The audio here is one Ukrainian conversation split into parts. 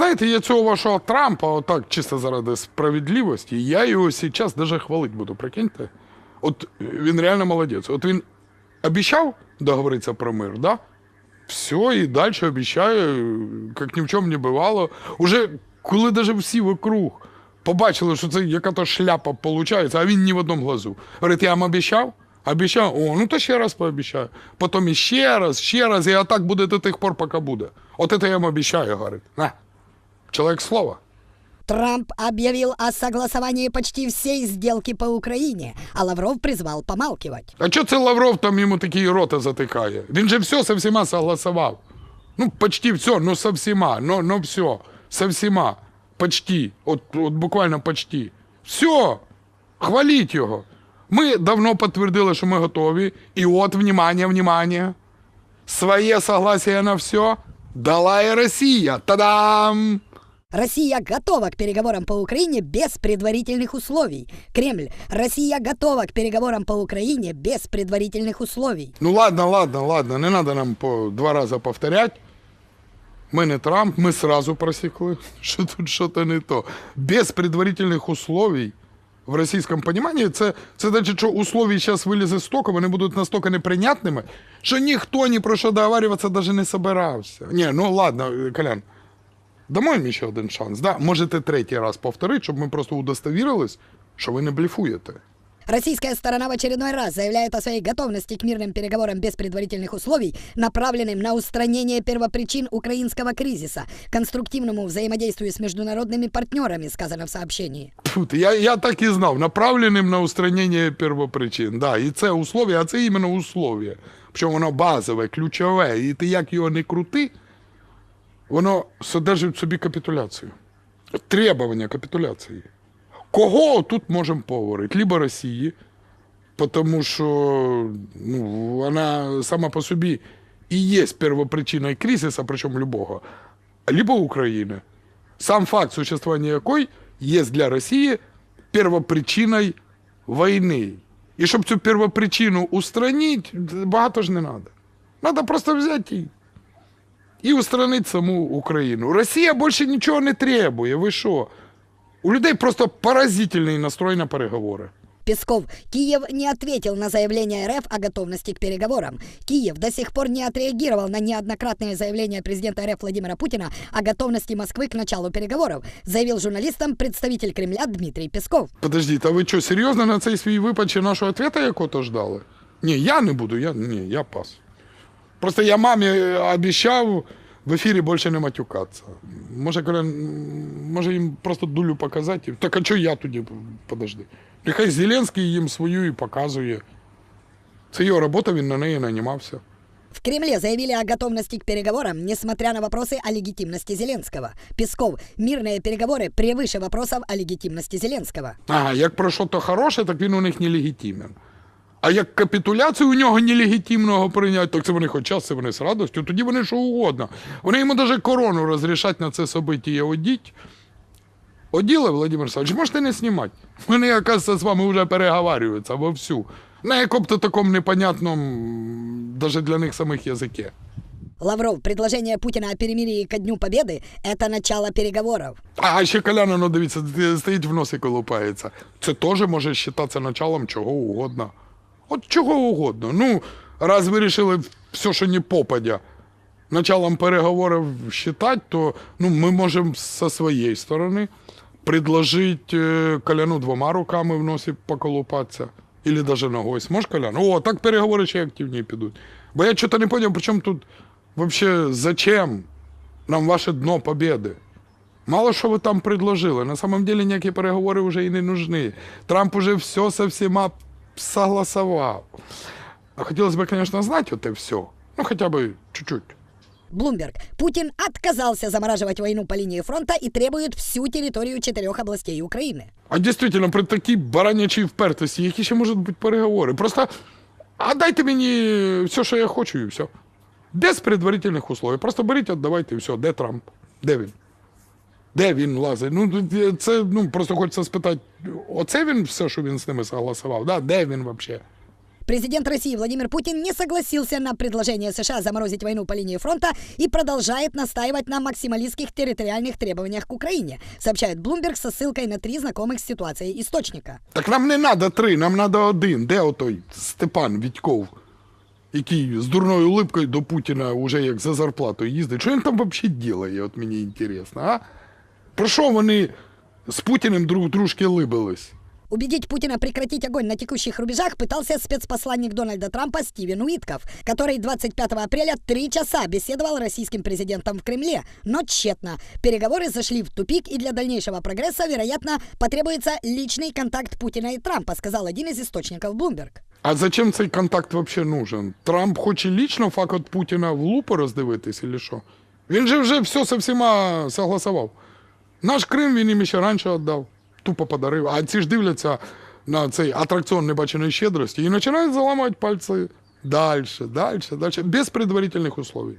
Знаєте, я цього вашого Трампа, отак чисто заради справедливості, я його зараз даже хвалити буду, прикиньте. От він реально молодець. От він обіцяв договоритися про мир, да? Все, і далі обіцяє, як ні в чому не бувало. Уже коли даже всі вокруг побачили, що це яка-то шляпа виходить, а він ні в одному глазу. Говорить, я вам обіцяв? Обіцяв? О, ну то ще раз пообіцяю. Потім іще раз, ще раз, і отак буде до тих пор, поки буде. От це я вам обіцяю, говорить. На. Чоловік слова. Трамп объявил о согласовании почти всей сделки по Украине, а Лавров призвал помалкивать. А чого це Лавров там йому такі рота затикає? Він же все со всіма согласував. Ну, почти все, ну со всіма, ну, ну все, со всіма. Почти. От, от буквально почти. Все. Хваліть його. Ми давно підтвердили, що ми готові. І от, внимание, внимание. Своє согласие на все дала і Росія. Та-дам! Россия готова к переговорам по Украине без предварительных условий. Кремль. Россия готова к переговорам по Украине без предварительных условий. Ну ладно, ладно, ладно, не треба нам по два рази повторять. Ми не Трамп, ми сразу просекли, що тут щось не то. Без предварительних условий в російському поніманні це, це значить, що условия зараз вилізе з тока, вони будуть настільки неприйнятними, що ніхто ні про що договарюватися навіть не собирався. Ні, ну ладно, Колян, дамо їм ще один шанс. Да? Можете третій раз повторити, щоб ми просто удостовірились, що ви не блефуєте. Российская сторона в очередной раз заявляет о своей готовности к мирным переговорам без предварительных условий, направленным на устранение первопричин украинского кризиса, конструктивному взаимодействию с международными партнерами, сказано в сообщении. Тьфу ти, я, я так і знав, направленим на устранення первопричин. Да, і це условие, а це іменно условие. Причому воно базове, ключове, і ти як його не крути, воно содержить в собі капітуляцію. Требування капітуляції. Кого тут можемо поговорити? Либо Росії, тому що ну, вона сама по собі і є первопричиною кризису, причому любого, либо України. Сам факт существования якої є для Росії первопричиною війни. І щоб цю первопричину устранити, багато ж не треба. Треба просто взяти і, і устранити саму Україну. Росія більше нічого не требує. Ви що? У людей просто поразительний настрой на переговори. Песков. Киев не ответил на заявление РФ о готовности к переговорам. Киев до сих пор не отреагировал на неоднократные заявления президента РФ Владимира Путина о готовности Москвы к началу переговоров, заявил журналистам представитель Кремля Дмитрий Песков. Подождіть, а ви що, серйозно на цей свій випад чи нашого ответа якого-то ждали? Ні, я не буду, я, ні, я пас. Просто я мамі обіцяв в ефірі більше не матюкатися. Може, коли, може їм просто дулю показати. Так а чого я тоді? Подожди. Нехай Зеленський їм свою і показує. Це його робота, він на неї нанімався. В Кремле заявили о готовности к переговорам, несмотря на вопросы о легитимности Зеленского. Песков. Мирные переговоры превыше вопросов о легитимности Зеленского. Ага, як про що то хороше, так він у них нелегітимен. А як капітуляцію у нього нелегітимного прийняти, так це вони хоч час, це вони з радістю, тоді вони що угодно. Вони йому навіть корону розрішать на це событие одіть. Оділи, Владимир Олександрович, можете не знімати. Вони, оказується, з вами вже переговарюються вовсю. На якому-то такому непонятному, навіть для них самих язике. Лавров. Предложение Путина о перемирии ко Дню Победы – это начало переговоров. А ще Коляна, ну дивіться, стоїть в носі колупається. Це теж може вважатися началом чого угодно. От чого угодно. Ну, раз вирішили все, що не попадя, началом переговорів вважати, то ну, ми можемо зі своєї сторони предложити е, Коляну двома руками в носі поколупатися. Или даже ногою. Сможеш, Колян? О, так переговори ще активніше підуть. Бо я чого-то не зрозумів, при чому тут вообще зачем нам ваше дно победи? Мало що ви там предложили. На самом деле ніякі переговори вже і не нужны. Трамп уже все со всіма согласовав. А хотілося б, звісно, знати оте все. Ну, хоча б чуть-чуть. Блумберг. Путин отказался замораживать войну по линии фронта и требует всю территорию четырех областей Украины. А дійсно, при такій баранячій впертості, які ще можуть бути переговори? Просто а дайте мені все, що я хочу, і все. Без предварительних условий. Просто беріть, віддавайте і все. Де Трамп? Де він? Де він лазить? Ну, це ну, просто хочеться спитати, оце він все, що він з ними согласував? Да? Де він взагалі? Президент России Владимир Путин не согласился на предложение США заморозить войну по линии фронта и продолжает настаивать на максималистских территориальных требованиях к Украине, сообщает Bloomberg со ссылкой на три знакомых с ситуацией источника. Так нам не треба три, нам треба один. Де отой Степан Відьков, який з дурною улипкою до Путіна уже як за зарплатою їздить? Що він там взагалі робить, от мені інтересно, а? Про що вони з Путіним друг дружки либились? Убедить Путина прекратить огонь на текущих рубежах пытался спецпосланник Дональда Трампа Стивен Уитков, который 25 апреля три часа беседовал с российским президентом в Кремле, но тщетно. Переговоры зашли в тупик, и для дальнейшего прогресса, вероятно, потребуется личный контакт Путина и Трампа, сказал один из источников Bloomberg. А зачем цей контакт вообще нужен? Трамп хоче лічно факт от Путіна в лупу роздивитись, или що? Він же вже все со всіма согласував. Наш Крим він їм ще раніше віддав, тупо подарив. А ці ж дивляться на цей атракціон небаченої щедрості і починають заламувати пальці дальше, дальше, дальше, без предварительних условий.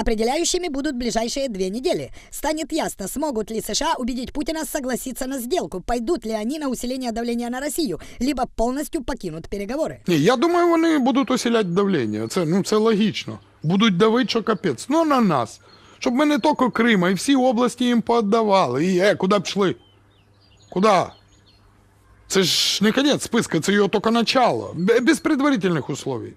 Определяющими будут ближайшие две недели. Станет ясно, смогут ли США убедить Путина согласиться на сделку, пойдут ли они на усиление давления на Россию, либо полностью покинут переговоры. Ні, я думаю, вони будуть осіляти давлення. Це, ну, це логічно. Будуть давити, що капець. Ну, на нас. Щоб ми не тільки Крим, а й всі області їм пооддавали. І, е, куди б йшли? Куди? Це ж не кінець списка, це його тільки начало. Без предварительних условий.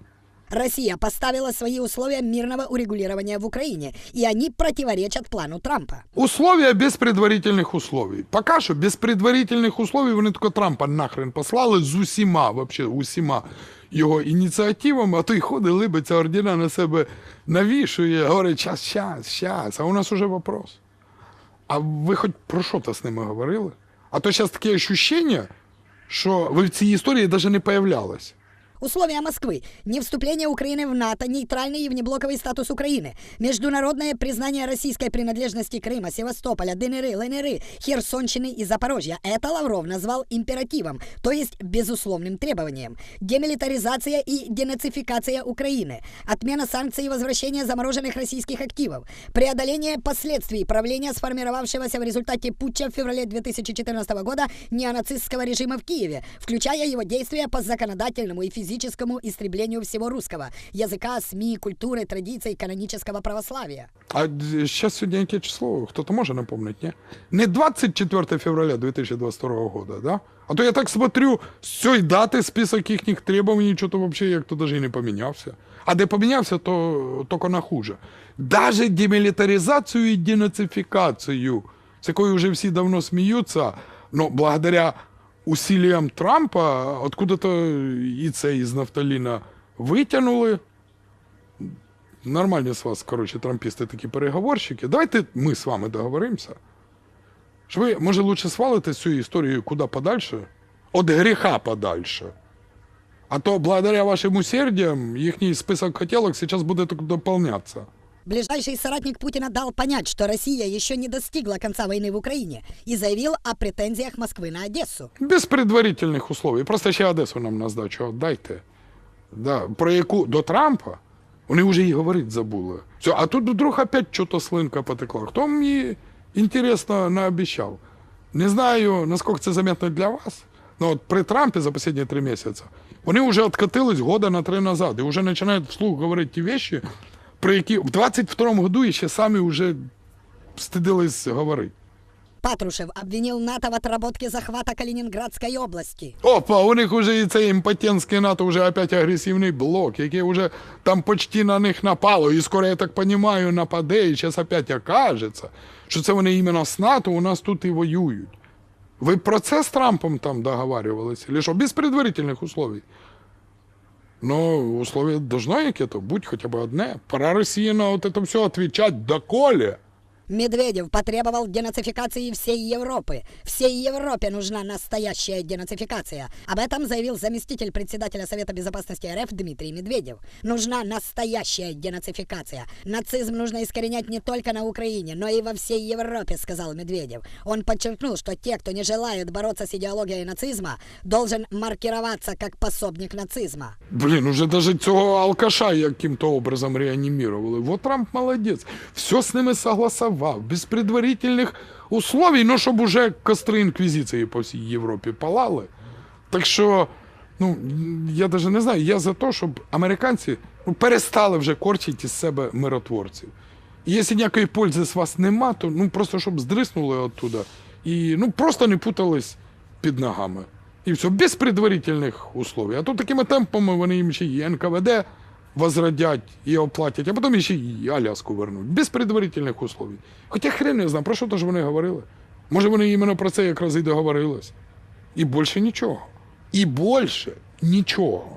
Россия поставила свои условия мирного урегулирования в Украине, и они противоречат плану Трампа. Условия без предварительних условий. Поки що без предварительних условий вони тільки Трампа нахрен послали з усіма, вообще, усіма його ініціативами, а той ходить, либиться, ордена на себе навішує, говорить, щас, щас, щас. А у нас уже вопрос. А ви хоч про що то з ними говорили? А то зараз таке ощущення, що ви в цій історії навіть не появлялись. Условия Москвы. Не вступление Украины в НАТО, нейтральный и внеблоковый статус Украины, международное признание российской принадлежности Крыма, Севастополя, ДНР, ЛНР, Херсонщины и Запорожья. Это Лавров назвал императивом, то есть безусловным требованием. Демилитаризация и денацификация Украины. Отмена санкций и возвращение замороженных российских активов. Преодоление последствий правления сформировавшегося в результате путча в феврале 2014 года неонацистского режима в Киеве, включая его действия по законодательному и физическому истреблению всего русского, языка, СМИ, культуры, традиций, канонического православия. А сьогодні яке число? Хто-то може напомнити, ні? Не 24 февраля 2022 года, да? А то я так смотрю, з цієї дати список їхніх требований що-то вообще як-то даже і не помінявся. А де помінявся, то тільки на хуже. Даже демілітаризацію і денацифікацію, з якою вже всі давно сміються, но благодаря усилиям Трампа откуда-то і це із нафталіна витягнули. Нормальні з вас, коротше, трампісти такі переговорщики. Давайте ми з вами договоримося. Що ви, може, лучше свалите цю історію куди подальше? От гріха подальше. А то, благодаря вашим усердиям, їхній список хотілок зараз буде доповнятися. Ближайший соратник Путина дал понять, что Россия еще не достигла конца войны в Украине и заявил о претензиях Москвы на Одессу. Без предварительних условий. Просто ще Одесу нам на здачу дайте. Да, про яку до Трампа вони вже і говорити забули. Все, а тут вдруг опять що-то слинка потекла. Хто мені, інтересно, наобіцяв? Не знаю, наскільки це заметно для вас. Но от при Трампі за останні три місяці вони вже откатились года на три назад і вже починають вслух говорити ті вещи, про які в 22-му году ще самі вже стидились говорити. Патрушев обвинил НАТО в отработке захвата Калининградской области. Опа, у них уже і цей імпотентський НАТО вже опять агресивний блок, який вже там почти на них напало. І скоро, я так понимаю, нападе, і зараз опять окажеться, що це вони іменно з НАТО у нас тут і воюють. Ви про це з Трампом там договарювалися? Или що? Без предварительних условий. Ну, условие должно яке-то быть хоча бы одне. Пора России на вот это все отвечать доколе. Медведев потребовал денацификации всей Европы. Всей Европе нужна настоящая денацификация. Об этом заявил заместитель председателя Совета Безопасности РФ Дмитрий Медведев. Нужна настоящая денацификация. Нацизм нужно искоренять не только на Украине, но и во всей Европе, сказал Медведев. Он подчеркнул, что те, кто не желает бороться с идеологией нацизма, должен маркироваться как пособник нацизма. Блін, уже даже цього алкаша яким-то образом реанімірували. Вот Трамп молодець. Все з ними согласував, без предварительних условий, ну щоб уже костри інквізиції по всій Європі палали. Так що Ну, я навіть не знаю, я за те, щоб американці ну, перестали вже корчити із себе миротворців. І якщо ніякої пользи з вас нема, то ну, просто щоб здриснули оттуда і ну, просто не путались під ногами. І все, без предварительних условий. А то такими темпами вони їм ще і НКВД возродять і оплатять, а потім ще й Аляску вернуть. Без предварительних условий. Хоча хрен не знаю, про що то ж вони говорили. Може, вони іменно про це якраз і договорились. І більше нічого. І більше нічого.